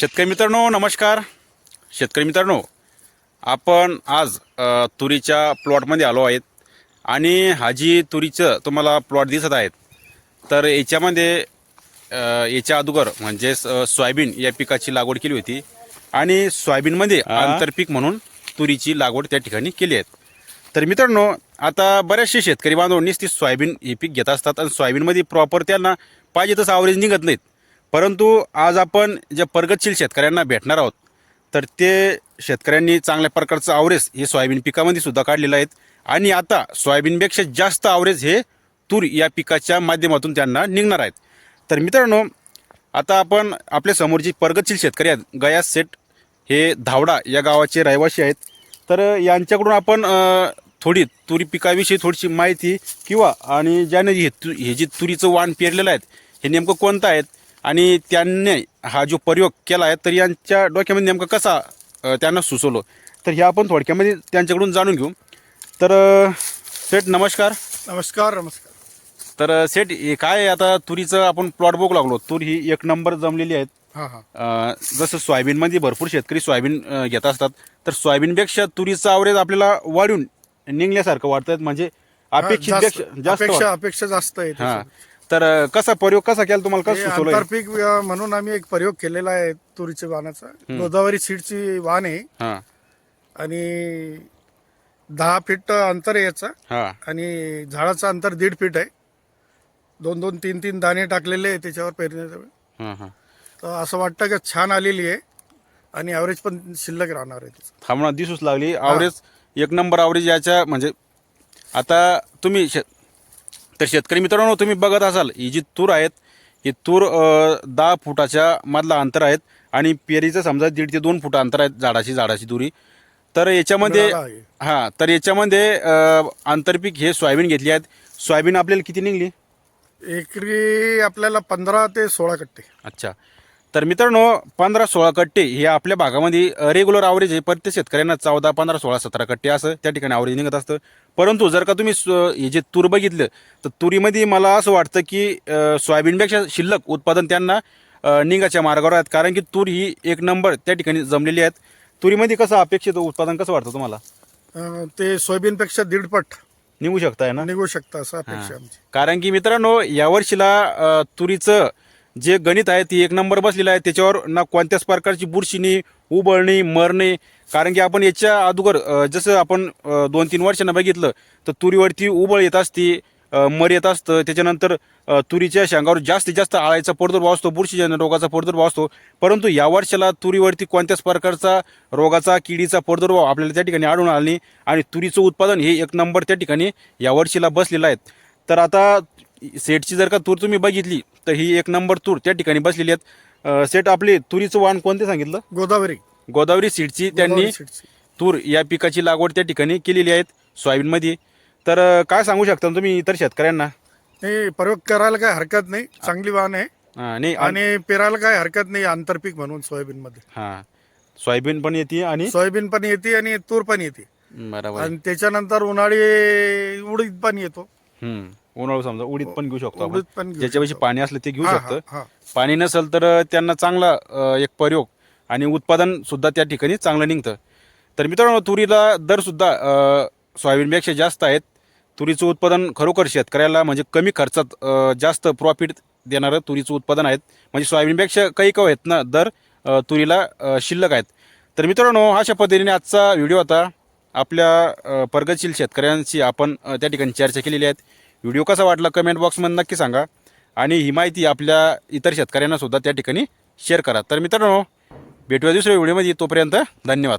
शेतकरी मित्रांनो नमस्कार. शेतकरी मित्रांनो आपण आज तुरीच्या प्लॉटमध्ये आलो आहेत आणि हा जी तुरीचं तुम्हाला प्लॉट दिसत आहेत तर याच्यामध्ये याच्या अगोदर म्हणजे स- सोयाबीन या पिकाची लागवड केली होती आणि सोयाबीनमध्ये आंतरपीक म्हणून तुरीची लागवड त्या ठिकाणी केली आहे तर मित्रांनो आता बरेचसे शेतकरी बांधवांनीच ती सोयाबीन हे पीक घेत असतात आणि सोयाबीनमध्ये प्रॉपर त्यांना पाहिजे तसं आवरेज निघत नाहीत. परंतु आज आपण ज्या प्रगतशील शेतकऱ्यांना भेटणार आहोत तर ते शेतकऱ्यांनी चांगल्या प्रकारचं आवरेज हे सोयाबीन पिकामध्ये सुद्धा काढलेलं आहेत. आणि आता सोयाबीनपेक्षा जास्त आवरेज हे तूर या पिकाच्या माध्यमातून त्यांना निघणार आहेत. तर मित्रांनो आता आपण आपल्या समोरची प्रगतशील शेतकरी आहेत गया सेठ हे धावडा या गावाचे रहिवासी आहेत. तर यांच्याकडून आपण थोडी तुरी पिकाविषयी थोडीशी माहिती किंवा आणि ज्याने हे तु हे जे तुरीचं वाण पेरलेलं आहेत हे नेमकं कोणतं आहेत? आणि त्यांनी हा जो प्रयोग केला आहे तर यांच्या डोक्यामध्ये नेमकं कसा त्यांना सुचवलं? तर हे आपण थोडक्यामध्ये त्यांच्याकडून जाणून घेऊ. तर सेठ नमस्कार. नमस्कार नमस्कार. तर सेठ हे काय आता तुरीचं आपण प्लॉट बघू लागलो. तूर ही एक नंबर जमलेली आहेत. हां हां. अ, जसं सोयाबीनमध्ये भरपूर शेतकरी सोयाबीन अ, घेत असतात तर सोयाबीनपेक्षा तुरीचं आवरेज आपल्याला वाढून निघल्यासारखं वाटतं म्हणजे अपेक्षित जास्त- पेक्षा जास्त अपेक्षा अपेक्षा जास्त आहे हा. त्याच्यात. तर कसा प्रयोग कसा केला तुम्हाला? हे कसं सुचवलं आंतरपीक अ, म्हणून आम्ही एक प्रयोग केलेला आहे तुरीच्या वाहनाचा गोदावरी सीडची वाहन आहे. हा. आणि दहा फीट अंतर आहे याचा. हा. आणि झाडाचं अंतर दीड फीट आहे. दोन दोन तीन तीन दाणे टाकलेले आहे त्याच्यावर पेरण्याच्या वेळी. हा हा. तर असं वाटतं की छान आलेली आहे. आणि ॲव्हरेज पण शिल्लक राहणार आहे त्याचं. थांबणं दिसूच लागली. आवरेज एक नंबर आवरेज याच्या म्हणजे आता तुम्ही तर शेतकरी मित्रांनो तुम्ही बघत असाल ही जी तूर आहेत ही तूर दहा फुटाच्या मधला अंतर आहेत आणि पेरीचं समजा दीड ते दोन फूट अंतर आहेत झाडाची झाडाची तुरी तर याच्यामध्ये. हां तर याच्यामध्ये आंतरपीक हे सोयाबीन घेतली आहेत. सोयाबीन आपल्याला किती निघली? एकरी आपल्याला पंधरा ते सोळा कट्टे. अच्छा. तर मित्रांनो पंधरा सोळा कट्टे हे आपल्या भागामध्ये रेग्युलर आवरेज आहे. प्रत्येक शेतकऱ्यांना चौदा पंधरा सोळा सतरा कट्टे असं त्या ठिकाणी आवरेज निघत असतं. परंतु जर का तुम्ही हे जे तूर बघितलं तर तुरीमध्ये मला असं वाटतं की सोयाबीनपेक्षा शिल्लक उत्पादन त्यांना निघाच्या मार्गावर आहेत. कारण की तूर ही एक नंबर त्या ठिकाणी जमलेली आहेत. तुरीमध्ये कसं अपेक्षित उत्पादन कसं वाटतं तुम्हाला? ते सोयाबीनपेक्षा दीडपट निघू शकताय ना? निघू शकतं असं अपेक्षा कारण की मित्रांनो यावर्षीला तुरीचं जे गणित आहे ती एक नंबर बसलेलं आहे. त्याच्यावर ना कोणत्याच प्रकारची बुरशीनी उबळणी मरणे कारण की आपण याच्या अगोदर जसं आपण दोन तीन वर्षांना बघितलं तर तुरीवरती उबळ येत असते मर येत असतं. त्याच्यानंतर तुरीच्या शेंगावर जास्तीत जास्त आळायचा प्रादुर्भाव असतो बुरशीजन्य रोगाचा प्रादुर्भाव असतो. परंतु या वर्षाला तुरीवरती कोणत्याच प्रकारचा रोगाचा किडीचा प्रादुर्भाव आपल्याला त्या ठिकाणी आढळून आला नाही. आणि तुरीचं उत्पादन हे एक नंबर त्या ठिकाणी या वर्षीला बसलेलं आहे. तर आता सेटची जर का तूर तुम्ही बघितली तर ही एक नंबर तूर त्या ठिकाणी बसलेली आहेत. सेट आपली तुरीचं वाण कोणते सांगितलं? गोदावरी. गोदावरी सीडची त्यांनी. तूर या पिकाची लागवड त्या ठिकाणी केलेली आहेत सोयाबीनमध्ये. तर काय सांगू शकता तुम्ही इतर शेतकऱ्यांना? नाही प्रयोग करायला काय हरकत नाही. चांगली वाहन आहे. नाही आणि आणि पेरायला काय हरकत नाही आंतरपीक म्हणून सोयाबीन मध्ये हा सोयाबीन पण येते आणि? सोयाबीन पण येते आणि तूर पण येते. बरोबर. आणि त्याच्यानंतर उन्हाळी उडीद पण येतो. उन्हाळू समजा उडीद पण घेऊ शकतो उडीद आपण पण घेऊ ज्याच्यापाशी. पाणी असलं ते घेऊ हा, शकतं. हा, हा. पाणी नसेल तर त्यांना चांगला अ, एक प्रयोग आणि उत्पादन सुद्धा त्या ठिकाणी चांगलं निघतं. तर मित्रांनो तुरीला दर सुद्धा अ, सोयाबीनपेक्षा जास्त आहेत. तुरीचं उत्पादन खरोखर शेतकऱ्याला म्हणजे कमी खर्चात अ, जास्त प्रॉफिट देणारं तुरीचं उत्पादन आहेत. म्हणजे सोयाबीनपेक्षा काही कव आहेत ना दर अ, तुरीला अ, शिल्लक आहेत. तर मित्रांनो अशा पद्धतीने आजचा व्हिडिओ होता आपल्या अ, प्रगतशील शेतकऱ्यांशी आपण अ, त्या ठिकाणी चर्चा केलेली आहेत. व्हिडिओ कसा वाटला कमेंट बॉक्समध्ये नक्की सांगा. आणि ही माहिती आपल्या इतर शेतकऱ्यांनासुद्धा त्या ठिकाणी शेअर करा. तर मित्रांनो भेटूया दुसऱ्या व्हिडिओमध्ये तोपर्यंत धन्यवाद.